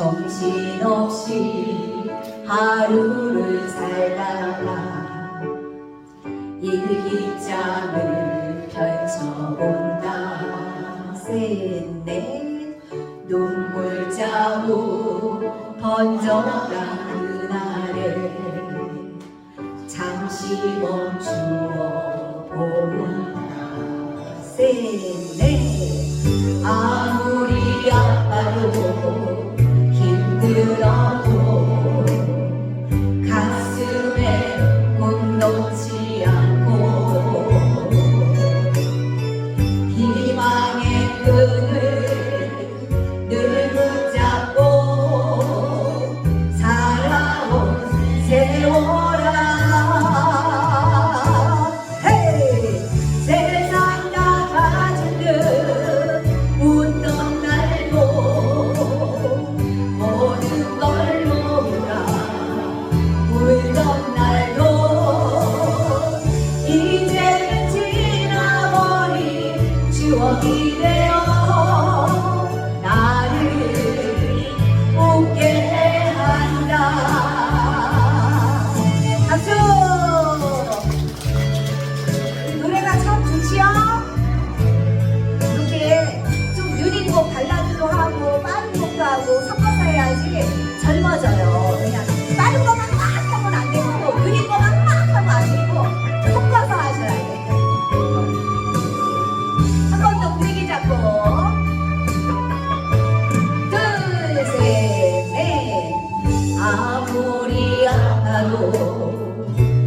정신없이 하루를 살다가 일기장을 펼쳐본다. 셋넷 눈물 자국 번져간 그날에 잠시 멈추어 본다. 셋넷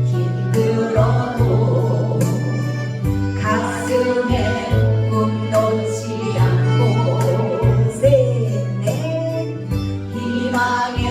힘들어도 가슴에 꿈 놓지 않고 세내 희망이